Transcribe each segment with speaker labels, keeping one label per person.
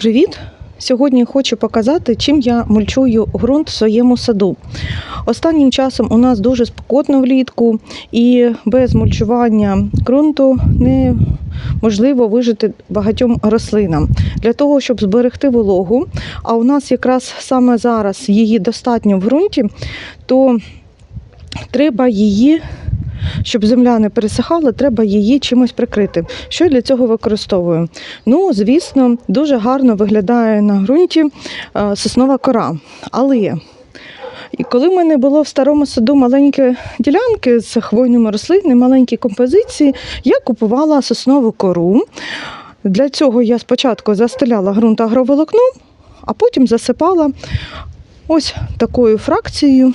Speaker 1: Привіт! Сьогодні хочу показати, чим я мульчую ґрунт в своєму саду. Останнім часом у нас дуже спекотно влітку, і без мульчування ґрунту неможливо вижити багатьом рослинам. Для того, щоб зберегти вологу, а у нас якраз саме зараз її достатньо в ґрунті, то треба її щоб земля не пересихала, треба її чимось прикрити. Що я для цього використовую? Ну, звісно, дуже гарно виглядає на ґрунті е, соснова кора. Але і коли в мене було в старому саду маленькі ділянки з хвойними рослинами, маленькі композиції, я купувала соснову кору. Для цього я спочатку застеляла ґрунт агроволокном, а потім засипала ось такою фракцією.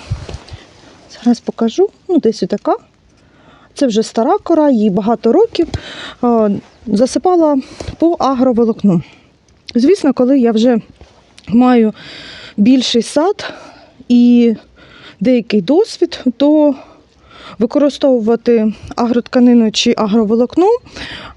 Speaker 1: Зараз покажу, ну десь така. Це вже стара кора, їй багато років. Засипала по агроволокну. Звісно, коли я вже маю більший сад і деякий досвід, то використовувати агротканину чи агроволокно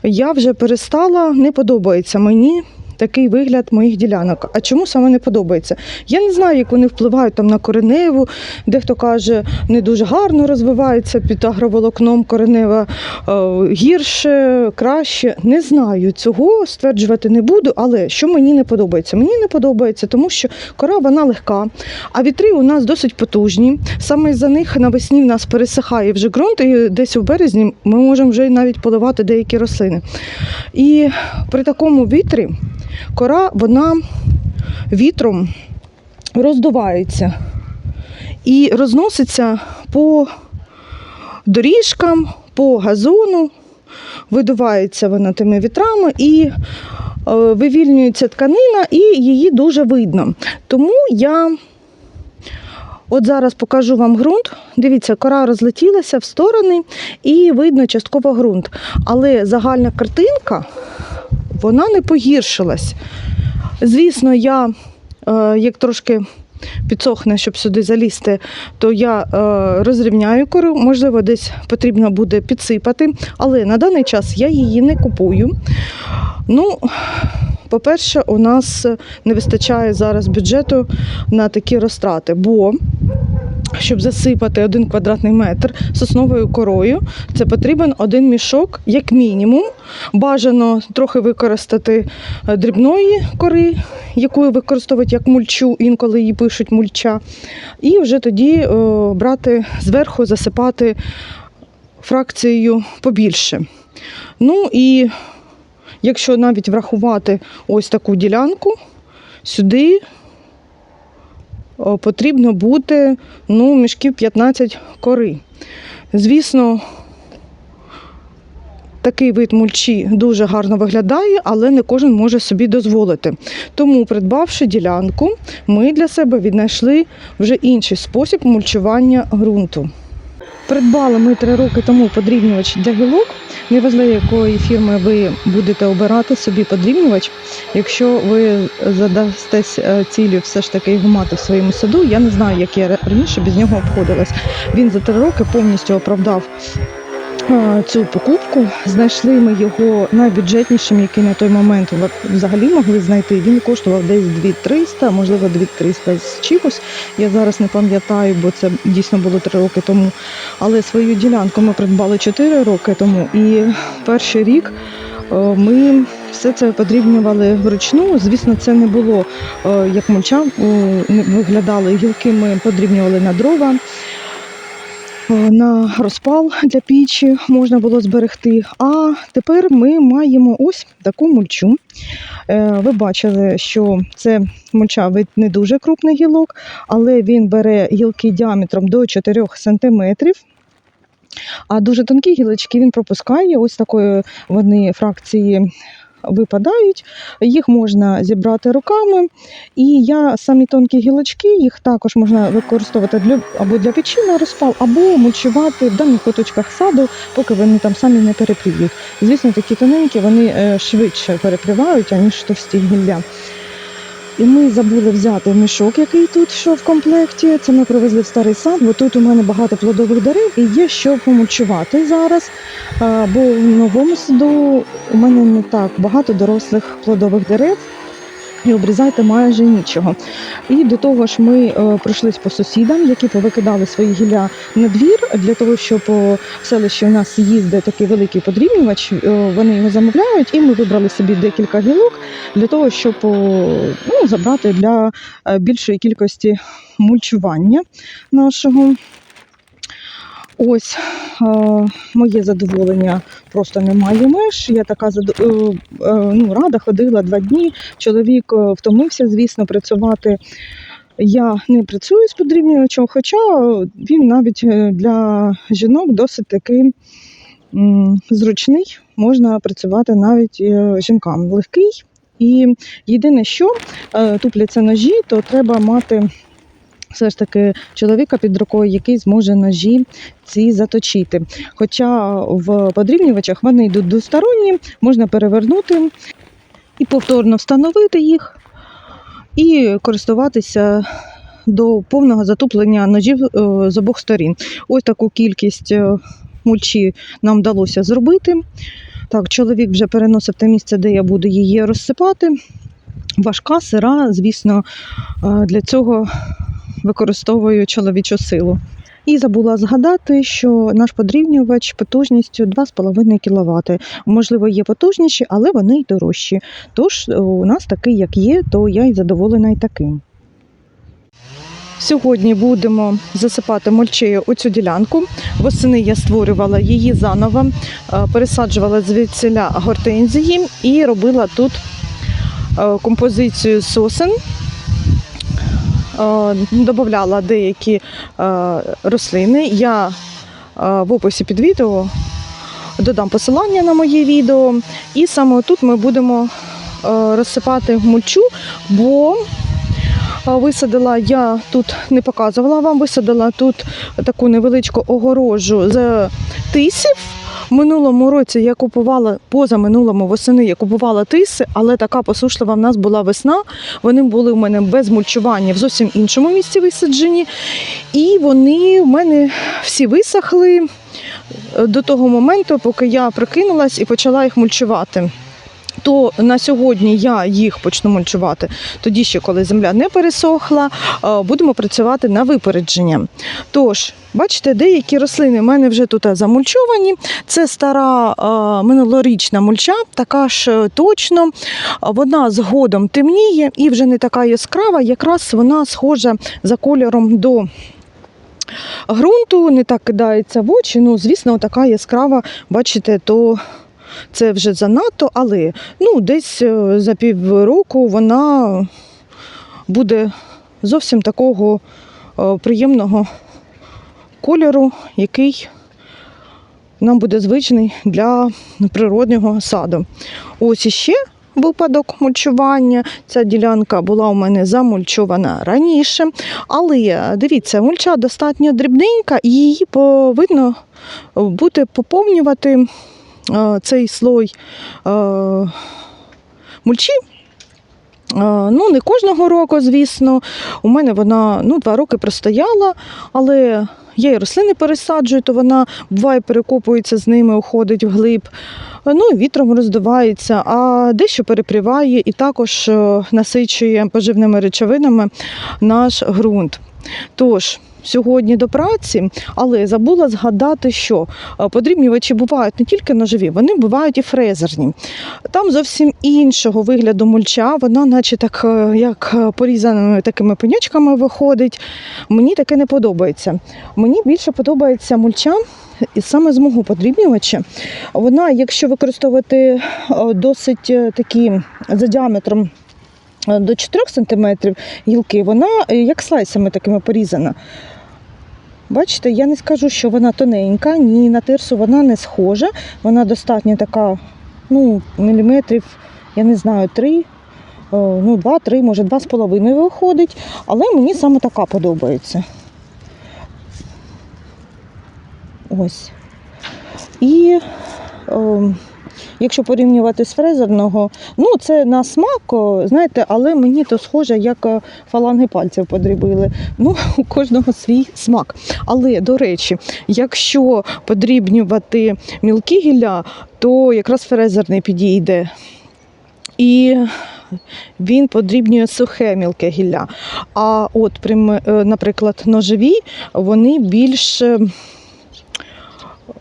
Speaker 1: я вже перестала, не подобається мені. Такий вигляд моїх ділянок. А чому саме не подобається? Я не знаю, як вони впливають там на кореневу. Дехто каже, не дуже гарно розвивається під агроволокном коренева е, гірше, краще. Не знаю цього стверджувати не буду. Але що мені не подобається? Мені не подобається, тому що кора вона легка, а вітри у нас досить потужні. Саме за них навесні в нас пересихає вже ґрунт, і десь у березні ми можемо вже навіть поливати деякі рослини. І при такому вітрі кора вона вітром роздувається і розноситься по доріжкам, по газону, видувається вона тими вітрами і е, вивільнюється тканина, і її дуже видно. Тому я от зараз покажу вам ґрунт. Дивіться, кора розлетілася в сторони і видно частково ґрунт. Але загальна картинка вона не погіршилась. Звісно, я е, як трошки підсохне, щоб сюди залізти, то я е, розрівняю кору, можливо, десь потрібно буде підсипати, але на даний час я її не купую. Ну, по-перше, у нас не вистачає зараз бюджету на такі розтрати, бо щоб засипати один квадратний метр сосновою корою, це потрібен один мішок, як мінімум. Бажано трохи використати е, дрібної кори, яку використовують як мульчу, інколи її пишуть мульча. І вже тоді е, брати зверху, засипати фракцією побільше. Ну і якщо навіть врахувати ось таку ділянку, сюди потрібно бути ну, мішків 15 кори. Звісно, такий вид мульчі дуже гарно виглядає, але не кожен може собі дозволити. Тому, придбавши ділянку, ми для себе віднайшли вже інший спосіб мульчування ґрунту. Придбали ми три роки тому подрібнювач для гілок. Неважливо, якої фірми ви будете обирати собі подрібнювач. Якщо ви задастесь е, цілю все ж таки його мати в своєму саду, я не знаю, як я раніше без нього обходилась. Він за три роки повністю оправдав цю покупку. Знайшли ми його найбюджетнішим, який на той момент взагалі могли знайти. Він коштував десь 2300, можливо, 2300 з чимось. Я зараз не пам'ятаю, бо це дійсно було три роки тому. Але свою ділянку ми придбали 4 роки тому. І перший рік е, ми все це подрібнювали вручну. Звісно, це не було е, як мульча, виглядали гілки, ми подрібнювали на дрова. Е, На розпал для пічі можна було зберегти. А тепер ми маємо ось таку мульчу. Е, Ви бачили, що це мульча вид не дуже крупний гілок, але він бере гілки діаметром до 4 см. А дуже тонкі гілочки він пропускає. Ось такої вони фракції випадають. Їх можна зібрати руками. І я самі тонкі гілочки, їх також можна використовувати для або для печі розпал, або мульчувати в даних куточках саду, поки вони там самі не перепріють. Звісно, такі тоненькі вони е, швидше перепрівають, аніж товсті гілля. І ми забули взяти мішок, який тут що в комплекті. Це ми привезли в старий сад, бо тут у мене багато плодових дерев і є що помульчувати зараз. Бо в новому саду у мене не так багато дорослих плодових дерев. І обрізати майже нічого. І до того ж, ми е, пройшлись по сусідам, які повикидали свої гілля на двір для того, щоб е, в селищі у нас їздить такий великий подрібнювач. е, Вони його замовляють, і ми вибрали собі декілька гілок для того, щоб ну, забрати для більшої кількості мульчування нашого. Ось моє задоволення просто немає меж. Я така е, е, ну, рада ходила два дні. Чоловік е, втомився, звісно, працювати. Я не працюю з подрібнювачем, хоча він навіть для жінок досить такий зручний. Можна працювати навіть жінкам. Легкий. І єдине, що тупляться ножі, то треба мати все ж таки чоловіка під рукою, який зможе ножі ці заточити. Хоча в подрібнювачах вони йдуть двосторонні, можна перевернути і повторно встановити їх, і користуватися до повного затуплення ножів е, з обох сторін. Ось таку кількість е, мульчі нам вдалося зробити. Так, чоловік вже переносив те місце, де я буду її розсипати. Важка, сира, звісно, е, для цього використовую чоловічу силу. І забула згадати, що наш подрівнювач потужністю 2,5 кВт. Можливо, є потужніші, але вони й дорожчі. Тож е, у нас такий, як є, то я й задоволена й таким. Сьогодні будемо засипати мульчею оцю ділянку. Восени я створювала її заново, е, пересаджувала звідсіля гортензії і робила тут композицію сосен. Е, Додавала деякі е, рослини. Я е, в описі під відео додам посилання на моє відео. І саме тут ми будемо е, розсипати мульчу, бо е, висадила я тут не показувала вам, висадила тут таку невеличку огорожу з тисів. Минулому році я купувала поза минулому восени я купувала тиси, але така посушлива в нас була весна. Вони були в мене без мульчування в зовсім іншому місці висаджені. І вони в мене всі висохли е, до того моменту, поки я прикинулась і почала їх мульчувати. То на сьогодні я їх почну мульчувати. Тоді ще, коли земля не пересохла, е, будемо працювати на випередження. Тож, бачите, деякі рослини в мене вже тут замульчовані. Це стара е, минулорічна мульча, така ж е, точно. Вона згодом темніє і вже не така яскрава, якраз вона схожа за кольором до ґрунту, не так кидається в очі. Ну, звісно, така яскрава, бачите, то це вже занадто, але ну, десь е, за півроку вона буде зовсім такого е, приємного кольору, який нам буде звичний для природнього саду. Ось іще випадок мульчування. Ця ділянка була у мене замульчована раніше. Але дивіться, мульча достатньо дрібненька, і її повинно бути поповнювати цей слой мульчі. Ну, не кожного року, звісно. У мене вона ну, два роки простояла, але я і рослини пересаджую, то вона буває перекопується з ними, уходить вглиб. Ну, вітром роздувається, а дещо перепріває і також е, насичує поживними речовинами наш ґрунт. Тож, сьогодні до праці, але забула згадати, що е, подрібнювачі бувають не тільки ножові, вони бувають і фрезерні. Там зовсім іншого вигляду мульча, вона, наче так, е, як е, порізаними такими пеньочками виходить. Мені таке не подобається. Мені більше подобається мульча. І саме з мого подрібнювача. Вона, якщо використовувати досить такі за діаметром до 4 см гілки, вона як слайсами такими порізана. Бачите, я не скажу, що вона тоненька, ні, на тирсу вона не схожа. Вона достатньо така, ну, міліметрів, я не знаю, 3, ну, 2-3, може 2,5 виходить. Але мені саме така подобається. Ось. І е, якщо порівнювати з фрезерного, ну це на смак, знаєте, але мені то схоже, як е, фаланги пальців подрібили. Ну, у кожного свій смак. Але, до речі, якщо подрібнювати мілкі гілля, то якраз фрезерний підійде. І
Speaker 2: він подрібнює сухе мілке гілля. А от, е, наприклад, ножові, вони більш.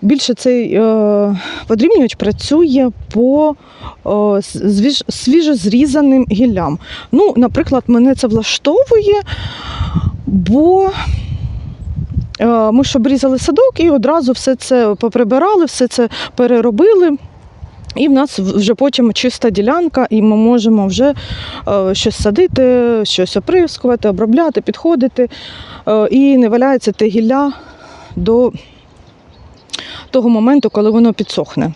Speaker 2: Більше цей е, подрібнювач працює по е, свіжозрізаним гіллям. Ну, наприклад, мене це влаштовує, бо е, ми ж обрізали садок і одразу все це поприбирали, все це переробили. І в нас вже потім чиста ділянка, і ми можемо вже щось садити, щось оприскувати, обробляти, підходити. І не валяється те гілля до того моменту, коли воно підсохне.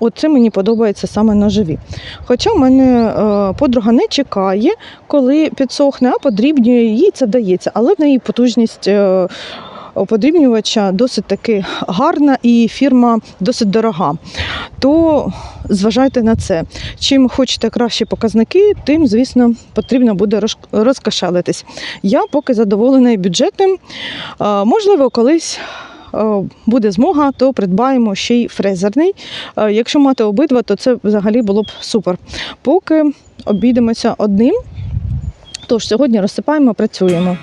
Speaker 2: От це мені подобається саме ножові. Хоча в мене е, подруга не чекає, коли підсохне, а подрібнює їй це вдається. Але в неї потужність е, подрібнювача досить таки гарна і фірма досить дорога. То зважайте на це. Чим хочете кращі показники, тим, звісно, потрібно буде розкошелитись. Я поки задоволена і бюджетним. Е, Можливо, колись буде змога, то придбаємо ще й фрезерний. Е, Якщо мати обидва, то це взагалі було б супер. Поки обійдемося одним. Тож сьогодні розсипаємо, працюємо.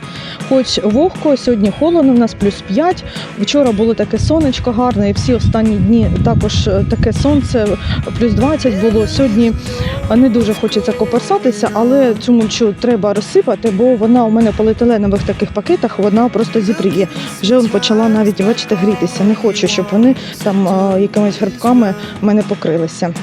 Speaker 2: Хоч вогко, сьогодні холодно, у нас плюс 5. Вчора було таке сонечко гарне, і всі останні дні також е, таке сонце, плюс 20 було. Сьогодні е, не дуже хочеться коперсатися, але цю мульчу треба розсипати, бо вона у мене в поліетиленових таких пакетах, вона просто зіпріє. Вже почала навіть, бачите, грітися. Не хочу, щоб вони там е, якимись грибками мене покрилися.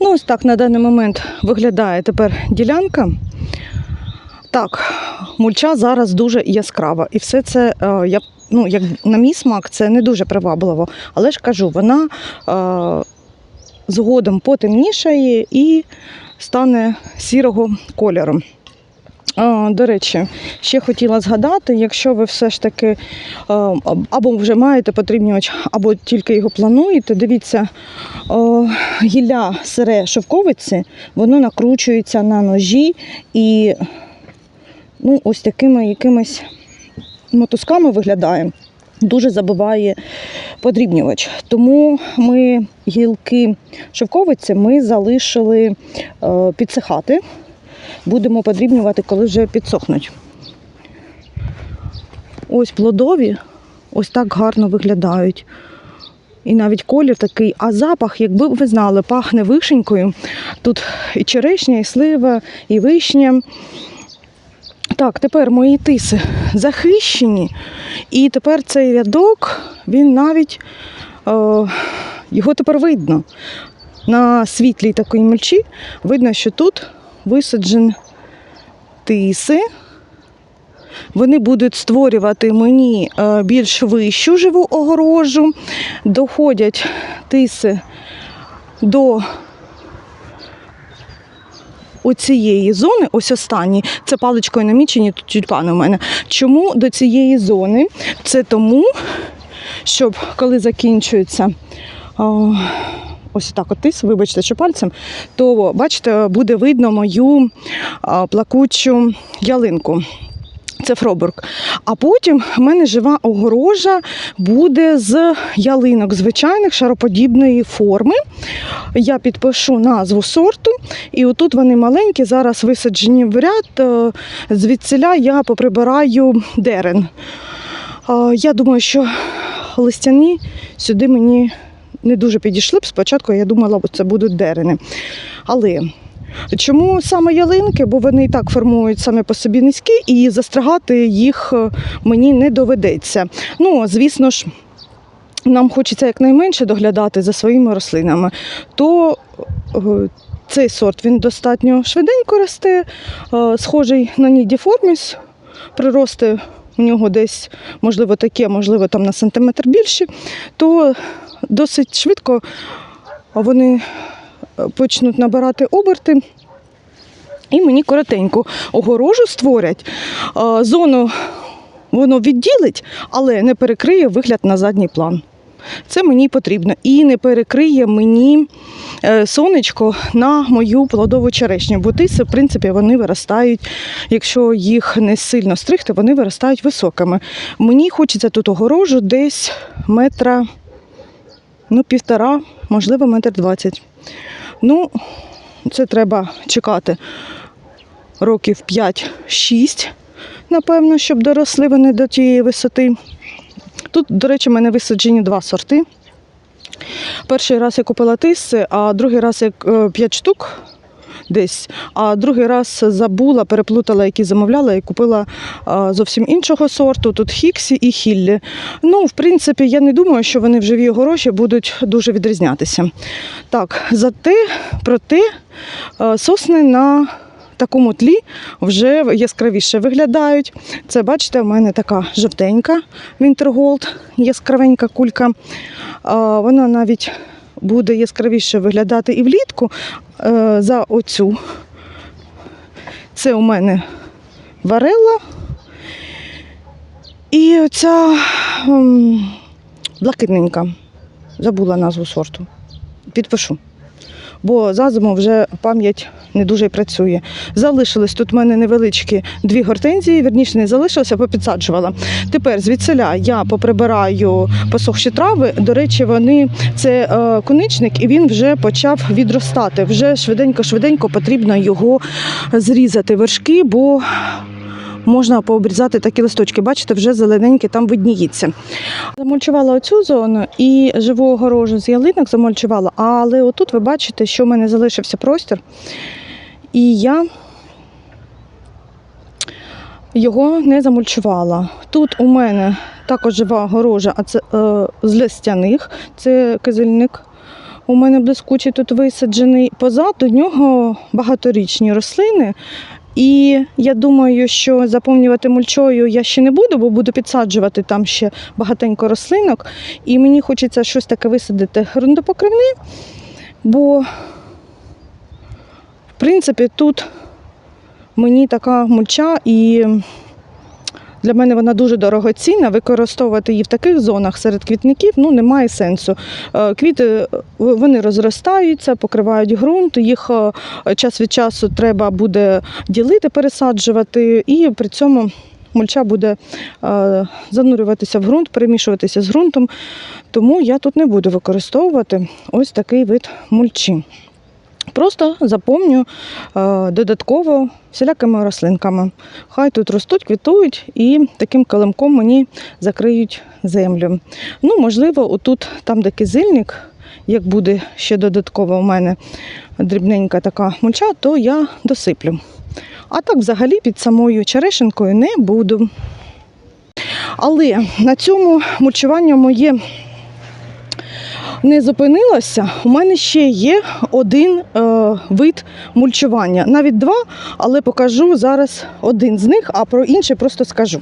Speaker 2: Ну, ось так на даний момент виглядає тепер ділянка. Так, мульча зараз дуже яскрава. І все це, е, я, ну, як на мій смак, це не дуже привабливо. Але ж кажу, вона е, згодом потемнішає і стане сірого кольору.
Speaker 1: До речі, ще хотіла згадати, якщо ви все ж таки е, або вже маєте подрібнювач, або тільки його плануєте, дивіться, е, гілля сире шовковиці, воно накручується на ножі і ну, ось такими якимись мотузками виглядає. Дуже забиває подрібнювач. Тому ми гілки шовковиці ми залишили е, підсихати будемо подрібнювати, коли вже підсохнуть. Ось плодові, ось так гарно виглядають. І навіть колір такий, а запах, якби ви знали, пахне вишенькою. Тут і черешня, і слива, і вишня. Так, тепер мої тиси захищені. І тепер цей рядок, він навіть е, його тепер видно. На світлій такій мельчі видно, що тут висаджені тиси. Вони будуть створювати мені е, більш вищу живу огорожу. Доходять тиси до оцієї зони, ось останні, це паличкою намічені тут тюльпани у мене. Чому до цієї зони? Це тому, щоб коли закінчується. а, Ось так от тис, вибачте, що пальцем, то бачите, буде видно мою плакучу ялинку. Це Фробург. А потім в мене жива огорожа буде з ялинок звичайних шароподібної форми. Я підпишу назву сорту, і отут вони маленькі, зараз висаджені в ряд. Е, Звідсіля я поприбираю дерен. Е, Я думаю, що листяні сюди мені не дуже підійшли б. Спочатку я думала, це будуть дерени. Але чому саме ялинки? Бо вони і так формують саме по собі низькі, і застрягати їх е, мені не доведеться. Ну, звісно ж. Нам хочеться якнайменше доглядати за своїми рослинами, то е, цей сорт він достатньо швиденько росте, е, схожий на нідіформіс. Прирости у нього десь, можливо, таке, можливо, там на сантиметр більше, то досить швидко вони почнуть набирати оберти. І мені коротеньку огорожу створять. Зону воно відділить, але не перекриє вигляд на задній план. Це мені потрібно. І не перекриє мені е, сонечко на мою плодову черешню. Бо тиси, в принципі, вони виростають, якщо їх не сильно стригти, вони виростають високими. Мені хочеться тут огорожу десь метра, ну, півтора, можливо, метр двадцять. Ну, це треба чекати років 5-6, напевно, щоб доросли вони до тієї висоти. Тут, до речі, в мене висаджені два сорти. Перший раз я купила тиси, а другий раз я 5 штук десь, а другий раз забула, переплутала, які замовляла, і купила зовсім іншого сорту. Тут Хіксі і Хіллі. Ну, в принципі, я не думаю, що вони в живій огорожі будуть дуже відрізнятися. Так, зате, проте сосни на такому тлі вже яскравіше виглядають. Це, бачите, в мене така жовтенька Wintergold, яскравенька кулька. Вона навіть буде яскравіше виглядати і влітку е, за оцю. Це у мене варела. І оця ем, блакитненька. Забула назву сорту. Підпишу. Бо за зиму вже пам'ять не дуже працює. Залишились тут в мене невеличкі дві гортензії, вірніше не залишилося, попідсаджувала. Тепер звідсиля я поприбираю посохші трави. До речі, вони це е, коничник, і він вже почав відростати. Вже швиденько-швиденько потрібно його зрізати вершки, бо можна пообрізати такі листочки. Бачите, вже зелененькі там видніється. Замульчувала оцю зону і живу огорожу з ялинок замульчувала, але отут ви бачите, що в мене залишився простір. І я його не замульчувала. Тут у мене також жива огорожа, а це е, з листяних, це кизильник. У мене блискучий тут висаджений. Позаду нього багаторічні рослини. І я думаю, що заповнювати мульчою я ще не буду, бо буду підсаджувати там ще багатенько рослинок. І мені хочеться щось таке висадити грунтопокривне, бо в принципі тут мені така мульча і для мене вона дуже дорогоцінна. Використовувати її в таких зонах серед квітників ну, немає сенсу. Е, Квіти е, вони розростаються, покривають ґрунт, їх е, час від часу треба буде ділити, пересаджувати, і при цьому мульча буде занурюватися в ґрунт, перемішуватися з ґрунтом. Тому я тут не буду використовувати ось такий вид мульчі. Просто заповню е, додатково всілякими рослинками. Хай тут ростуть, квітують і таким килимком мені закриють землю. Ну, можливо, отут, там, де кизильник, як буде ще додатково у мене дрібненька така мульча, то я досиплю. А так, взагалі, під самою черешенкою не буду. Але на цьому мульчування моє не зупинилося. У мене ще є один е, вид мульчування. Навіть два, але покажу зараз один з них, а про інший просто скажу.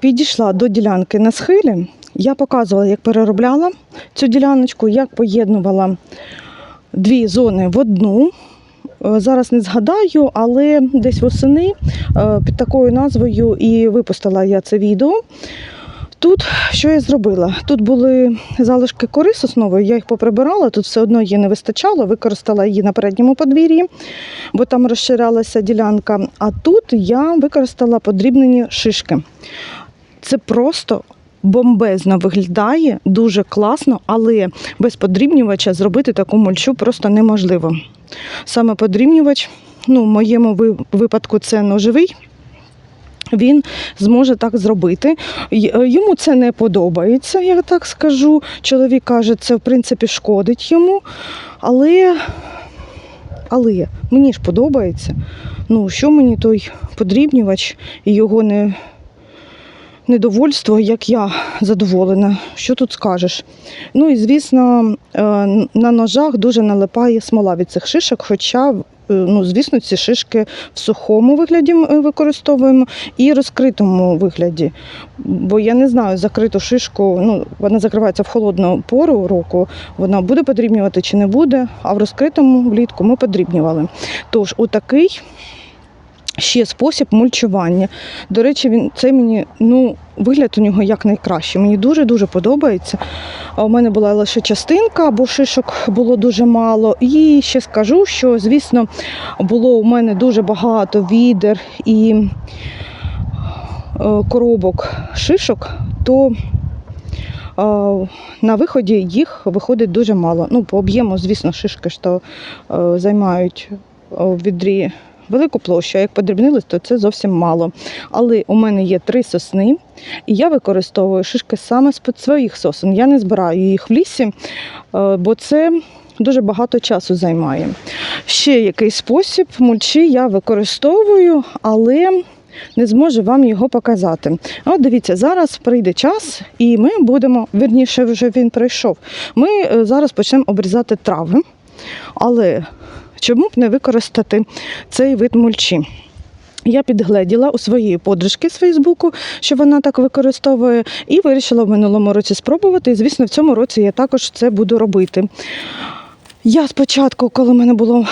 Speaker 1: Підійшла до ділянки на схилі. Я показувала, як переробляла цю діляночку, як поєднувала дві зони в одну. Е, Зараз не згадаю, але десь восени е, під такою назвою і випустила я це відео. Тут що я зробила? Тут були залишки кори соснової, я їх поприбирала, тут все одно її не вистачало, використала її на передньому подвір'ї, бо там розширялася ділянка. А тут я використала подрібнені шишки. Це просто бомбезно виглядає, дуже класно, але без подрібнювача зробити таку мульчу просто неможливо. Саме подрібнювач, ну, в моєму випадку це ножовий. Він зможе так зробити. Е, Йому це не подобається, я так скажу. Чоловік каже, це в принципі шкодить йому. Але, але мені ж подобається. Ну, що мені той подрібнювач і його не, недовольство, як я задоволена. Що тут скажеш? Ну і звісно, е, на ножах дуже налипає смола від цих шишок, хоча. Е, Ну, звісно, ці шишки в сухому вигляді ми використовуємо і розкритому вигляді. Бо я не знаю, закриту шишку, ну, вона закривається в холодну пору року, вона буде подрібнювати чи не буде, а в розкритому влітку ми подрібнювали. Тож, отакий ще спосіб мульчування. До речі, він цей мені ну, вигляд у нього як найкращий. Мені дуже-дуже подобається. У мене була лише частинка, бо шишок було дуже мало. І ще скажу, що, звісно, було у мене дуже багато відер і е, коробок шишок, то е, на виході їх виходить дуже мало. Ну, по об'єму, звісно, шишки то е, займають в відрі велику площу, а як подрібнились, то це зовсім мало. Але у мене є три сосни, і я використовую шишки саме з-під своїх сосен. Я не збираю їх в лісі, е, бо це дуже багато часу займає. Ще який спосіб мульчі я використовую, але не зможу вам його показати. От дивіться, зараз прийде час, і ми будемо, вірніше, вже він прийшов. Ми е, зараз почнемо обрізати трави. Але чому б не використати цей вид мульчі? Я підгледіла у своєї подружки з Фейсбуку, що вона так використовує, і вирішила в минулому році спробувати. І, звісно, в цьому році я також це буду робити. Я спочатку, коли в мене було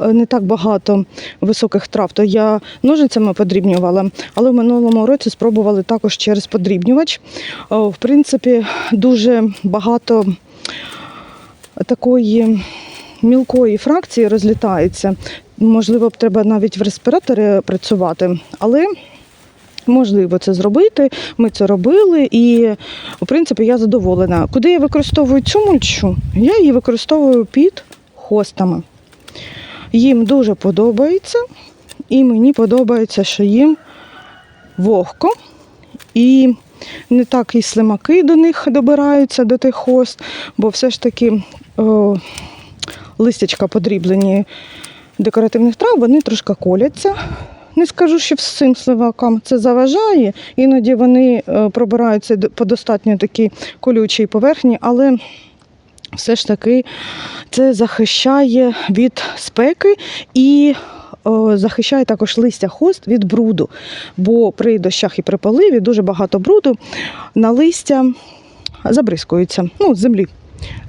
Speaker 1: е, не так багато високих трав, то я ножицями подрібнювала, але в минулому році спробували також через подрібнювач. В принципі, дуже багато такої мілкої фракції розлітається. Можливо, б треба навіть в респіраторі працювати, але можливо це зробити. Ми це робили, і в принципі я задоволена. Куди я використовую цю мульчу? Я її використовую під хостами. Їм дуже подобається, і мені подобається, що їм вогко. І не так і слимаки до них добираються до тих хост, бо все ж таки о, листячка подріблені декоративних трав, вони трошки коляться. Не скажу, що всім сливакам це заважає. Іноді вони е, пробираються по достатньо такій колючій поверхні, але все ж таки це захищає від спеки і е, захищає також листя хост від бруду. Бо при дощах і при поливі дуже багато бруду на листя забризкується ну, землі.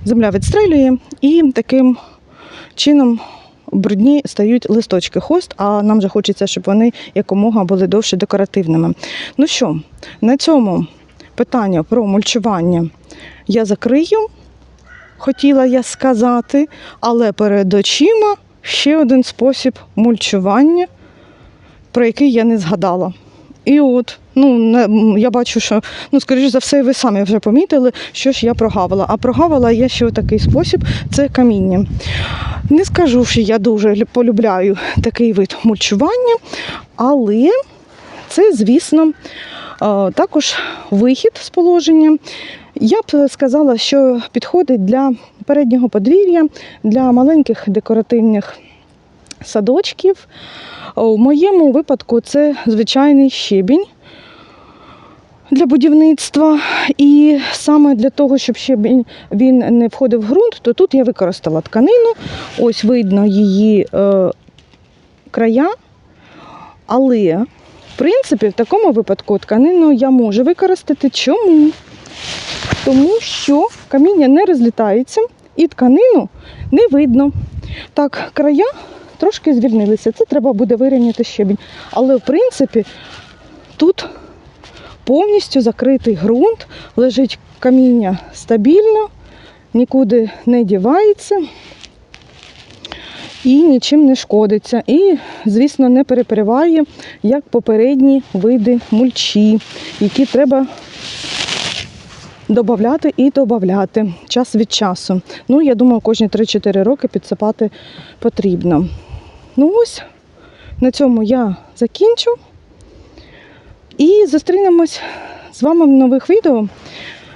Speaker 1: Земля відстрелює і таким чином брудні стають листочки хост, а нам же хочеться, щоб вони якомога були довше декоративними. Ну що, на цьому питання про мульчування я закрию. Хотіла я сказати, але перед очима ще один спосіб мульчування, про який я не згадала. І от, ну, я бачу, що, ну, скоріш за все, ви самі вже помітили, що ж я прогавила. А прогавила я ще такий спосіб це каміння. Не скажу, що я дуже полюбляю такий вид мульчування, але це, звісно, е, також вихід з положення. Я б сказала, що підходить для переднього подвір'я, для маленьких декоративних садочків. У моєму випадку це звичайний щебінь для будівництва. І саме для того, щоб щебінь він не входив в ґрунт, то тут я використала тканину. Ось видно її е, края. Але, в принципі, в такому випадку тканину я можу використати. Чому? Тому що каміння не розлітається і тканину не видно. Так, края трошки звільнилися. Це треба буде вирівняти щебінь. Але в принципі тут повністю закритий ґрунт, лежить каміння стабільно, нікуди не дівається і нічим не шкодиться. І, звісно, не переприває, як попередні види мульчі, які треба додати і додати час від часу. Ну, я думаю, кожні 3-4 роки підсипати потрібно. Ну ось, на цьому я закінчу. І зустрінемось з вами в нових відео.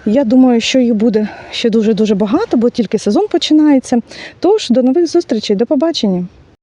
Speaker 1: Я думаю, що їх буде ще дуже-дуже багато, бо тільки сезон починається. Тож, до нових зустрічей, до побачення!